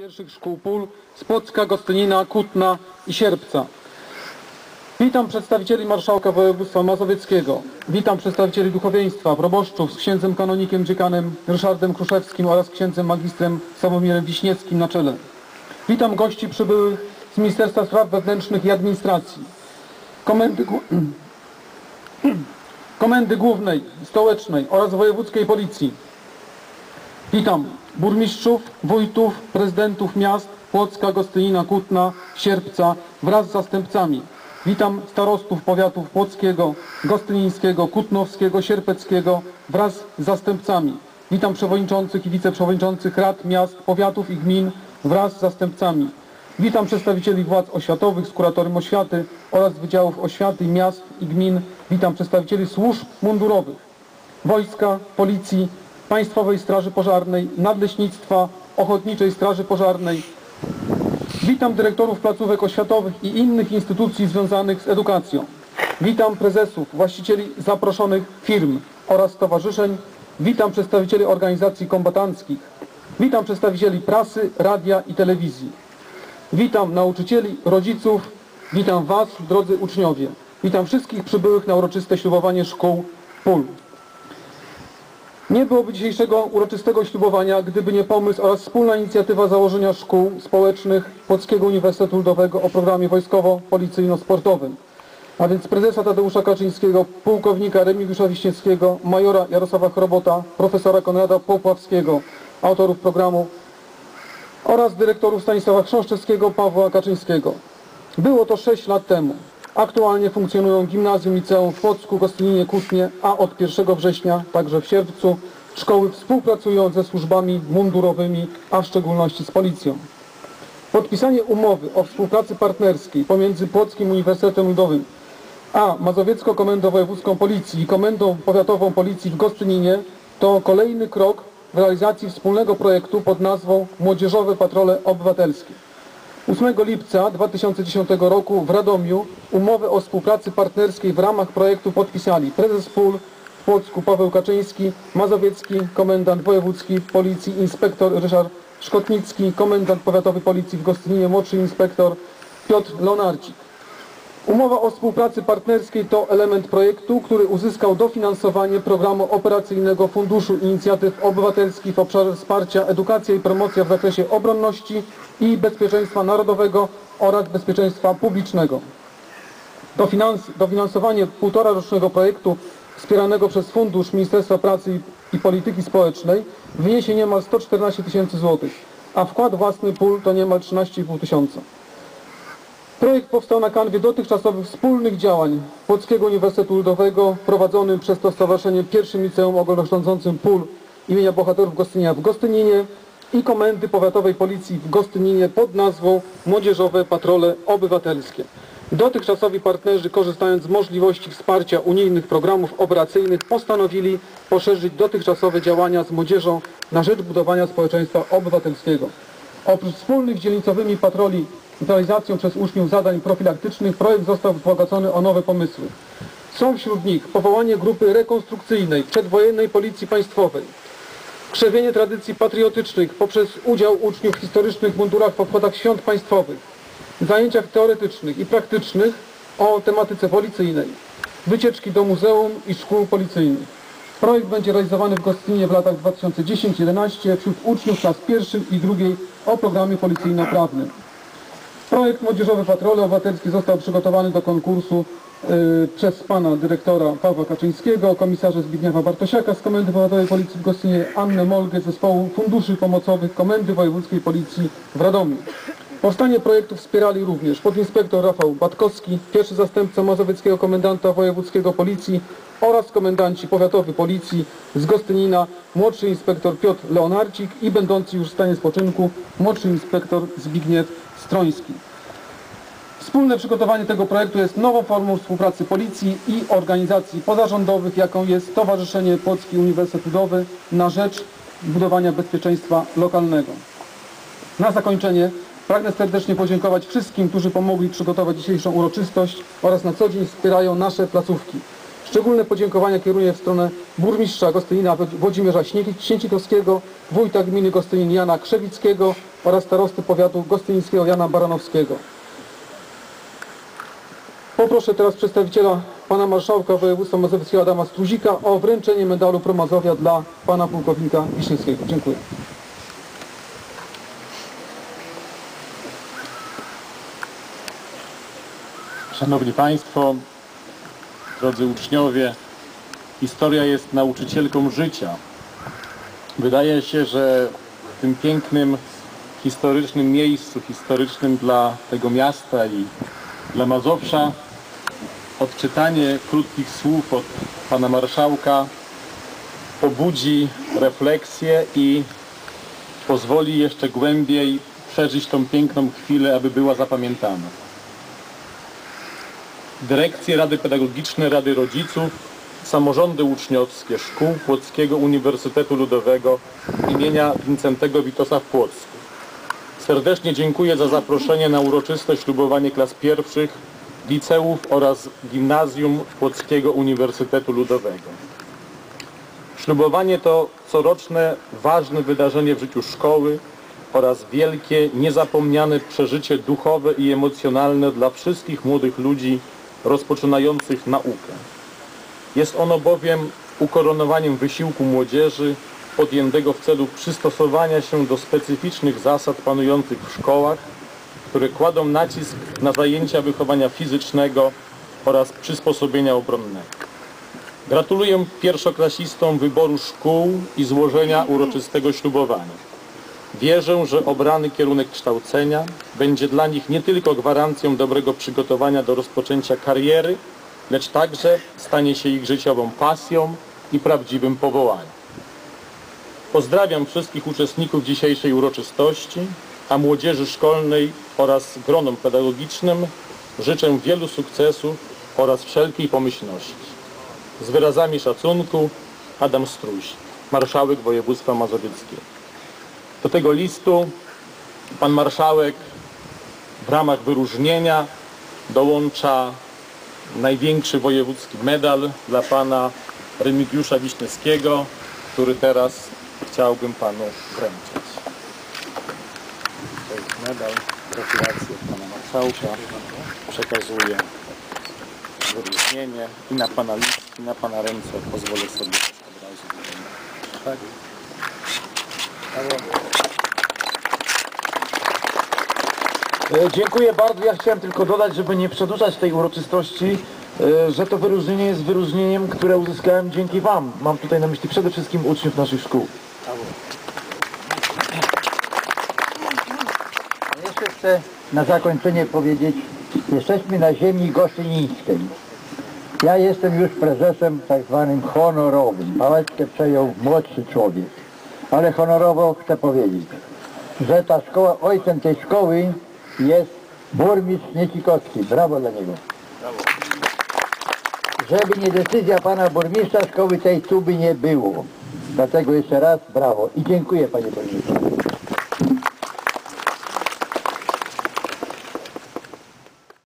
pierwszych szkół pól z Gostynina, Kutna i Sierpca. Witam przedstawicieli Marszałka Województwa Mazowieckiego. Witam przedstawicieli duchowieństwa, proboszczów z księdzem kanonikiem dziekanem Ryszardem Kruszewskim oraz księdzem magistrem Sławomirem Wiśniewskim na czele. Witam gości przybyłych z Ministerstwa Spraw Wewnętrznych i Administracji. Komendy, Komendy Głównej, Stołecznej oraz Wojewódzkiej Policji. Witam burmistrzów, wójtów, prezydentów miast Płocka, Gostynina, Kutna, Sierpca wraz z zastępcami. Witam starostów powiatów Płockiego, Gostynińskiego, Kutnowskiego, Sierpeckiego wraz z zastępcami. Witam przewodniczących i wiceprzewodniczących rad miast, powiatów i gmin wraz z zastępcami. Witam przedstawicieli władz oświatowych z kuratorium oświaty oraz wydziałów oświaty miast i gmin. Witam przedstawicieli służb mundurowych wojska, policji, Państwowej Straży Pożarnej, Nadleśnictwa, Ochotniczej Straży Pożarnej. Witam dyrektorów placówek oświatowych i innych instytucji związanych z edukacją. Witam prezesów, właścicieli zaproszonych firm oraz stowarzyszeń. Witam przedstawicieli organizacji kombatanckich. Witam przedstawicieli prasy, radia i telewizji. Witam nauczycieli, rodziców, witam Was, drodzy uczniowie. Witam wszystkich przybyłych na uroczyste ślubowanie szkół PUL. Nie byłoby dzisiejszego uroczystego ślubowania, gdyby nie pomysł oraz wspólna inicjatywa założenia szkół społecznych Polskiego Uniwersytetu Ludowego o programie wojskowo-policyjno-sportowym. A więc prezesa Tadeusza Kaczyńskiego, pułkownika Remigiusza Wiśniewskiego, majora Jarosława Chrobota, profesora Konrada Popławskiego, autorów programu oraz dyrektorów Stanisława Chrząszczewskiego, Pawła Kaczyńskiego. Było to 6 lat temu. Aktualnie funkcjonują gimnazjum, liceum w Płocku, Gostyninie, Kutnie, a od 1 września, także w Sierpcu, szkoły współpracują ze służbami mundurowymi, a w szczególności z policją. Podpisanie umowy o współpracy partnerskiej pomiędzy Płockim Uniwersytetem Ludowym a Mazowiecką Komendą Wojewódzką Policji i Komendą Powiatową Policji w Gostyninie to kolejny krok w realizacji wspólnego projektu pod nazwą Młodzieżowe Patrole Obywatelskie. 8 lipca 2010 roku w Radomiu umowę o współpracy partnerskiej w ramach projektu podpisali prezes PUL w Płocku Paweł Kaczyński, Mazowiecki komendant wojewódzki Policji inspektor Ryszard Szkotnicki, komendant powiatowy Policji w Gostyninie młodszy inspektor Piotr Leonarcik. Umowa o współpracy partnerskiej to element projektu, który uzyskał dofinansowanie programu operacyjnego Funduszu Inicjatyw Obywatelskich w obszarze wsparcia edukacja i promocja w zakresie obronności i bezpieczeństwa narodowego oraz bezpieczeństwa publicznego. Dofinans, dofinansowanie półtora rocznego projektu wspieranego przez Fundusz Ministerstwa Pracy i Polityki Społecznej wyniesie niemal 114 tysięcy złotych, a wkład własny pól to niemal 13,5 tysiąca. Projekt powstał na kanwie dotychczasowych wspólnych działań Polskiego Uniwersytetu Ludowego prowadzonym przez to stowarzyszenie pierwszym liceum ogólnokształcącym PUL imienia bohaterów Gostynia w Gostyninie i Komendy Powiatowej Policji w Gostyninie pod nazwą Młodzieżowe Patrole Obywatelskie. Dotychczasowi partnerzy korzystając z możliwości wsparcia unijnych programów operacyjnych postanowili poszerzyć dotychczasowe działania z młodzieżą na rzecz budowania społeczeństwa obywatelskiego. Oprócz wspólnych dzielnicowymi patroli realizacją przez uczniów zadań profilaktycznych projekt został wzbogacony o nowe pomysły. Są wśród nich powołanie grupy rekonstrukcyjnej przedwojennej Policji Państwowej, krzewienie tradycji patriotycznych poprzez udział uczniów w historycznych mundurach w obchodach świąt państwowych, zajęciach teoretycznych i praktycznych o tematyce policyjnej, wycieczki do muzeum i szkół policyjnych. Projekt będzie realizowany w Gostyninie w latach 2010-11 wśród uczniów klas pierwszych i drugiej o programie policyjno-prawnym. Projekt Młodzieżowe Patrole Obywatelskie został przygotowany do konkursu y, przez pana dyrektora Pawła Kaczyńskiego, komisarza Zbigniewa Bartosiaka z Komendy Powiatowej Policji w Gostynie, Annę Molgę z zespołu Funduszy Pomocowych Komendy Wojewódzkiej Policji w Radomiu. Powstanie projektu wspierali również podinspektor Rafał Batkowski, pierwszy zastępca mazowieckiego komendanta wojewódzkiego Policji oraz komendanci powiatowy Policji z Gostynina, młodszy inspektor Piotr Leonarcik i będący już w stanie spoczynku młodszy inspektor Zbigniew Stroński. Wspólne przygotowanie tego projektu jest nową formą współpracy policji i organizacji pozarządowych, jaką jest Stowarzyszenie Polski Uniwersytet Ludowy na rzecz budowania bezpieczeństwa lokalnego. Na zakończenie pragnę serdecznie podziękować wszystkim, którzy pomogli przygotować dzisiejszą uroczystość oraz na co dzień wspierają nasze placówki. Szczególne podziękowania kieruję w stronę burmistrza Gostynina Włodzimierza Śniecikowskiego, wójta gminy Gostynin Jana Krzewickiego oraz starosty powiatu gostynińskiego Jana Baranowskiego. Poproszę teraz przedstawiciela pana marszałka województwa mazowieckiego Adama Struzika o wręczenie medalu Promazowia dla pana pułkownika Wiśniewskiego. Dziękuję. Szanowni Państwo, drodzy uczniowie, historia jest nauczycielką życia. Wydaje się, że w tym pięknym, historycznym miejscu, historycznym dla tego miasta i dla Mazowsza, odczytanie krótkich słów od Pana Marszałka pobudzi refleksję i pozwoli jeszcze głębiej przeżyć tą piękną chwilę, aby była zapamiętana dyrekcje Rady Pedagogiczne, Rady Rodziców, samorządy uczniowskie szkół Płockiego Uniwersytetu Ludowego imienia Wincentego Witosa w Płocku. Serdecznie dziękuję za zaproszenie na uroczyste ślubowanie klas pierwszych liceów oraz gimnazjum Płockiego Uniwersytetu Ludowego. Ślubowanie to coroczne ważne wydarzenie w życiu szkoły oraz wielkie, niezapomniane przeżycie duchowe i emocjonalne dla wszystkich młodych ludzi rozpoczynających naukę. Jest ono bowiem ukoronowaniem wysiłku młodzieży podjętego w celu przystosowania się do specyficznych zasad panujących w szkołach, które kładą nacisk na zajęcia wychowania fizycznego oraz przysposobienia obronnego. Gratuluję pierwszoklasistom wyboru szkół i złożenia uroczystego ślubowania. Wierzę, że obrany kierunek kształcenia będzie dla nich nie tylko gwarancją dobrego przygotowania do rozpoczęcia kariery, lecz także stanie się ich życiową pasją i prawdziwym powołaniem. Pozdrawiam wszystkich uczestników dzisiejszej uroczystości, a młodzieży szkolnej oraz gronom pedagogicznym życzę wielu sukcesów oraz wszelkiej pomyślności. Z wyrazami szacunku Adam Struś, marszałek województwa mazowieckiego. Do tego listu pan marszałek w ramach wyróżnienia dołącza największy wojewódzki medal dla pana Remigiusza Wiśniewskiego, który teraz chciałbym panu wręczyć. To jest medal, gratulacje pana marszałka. Przekazuję wyróżnienie i na pana list, i na pana ręce pozwolę sobie od razu. Tak. E, Dziękuję bardzo. Ja chciałem tylko dodać, żeby nie przedłużać tej uroczystości, e, że to wyróżnienie jest wyróżnieniem, które uzyskałem dzięki Wam. Mam tutaj na myśli przede wszystkim uczniów naszych szkół. Jeszcze chcę na zakończenie powiedzieć, jesteśmy na ziemi gostynińskiej. Ja jestem już prezesem tak zwanym honorowym. Pałeczkę przejął młodszy człowiek. Ale honorowo chcę powiedzieć, że ta szkoła, ojcem tej szkoły jest burmistrz Niecikowski. Brawo dla niego. Żeby nie decyzja pana burmistrza, szkoły tej tu by nie było. Dlatego jeszcze raz brawo i dziękuję panie burmistrzu.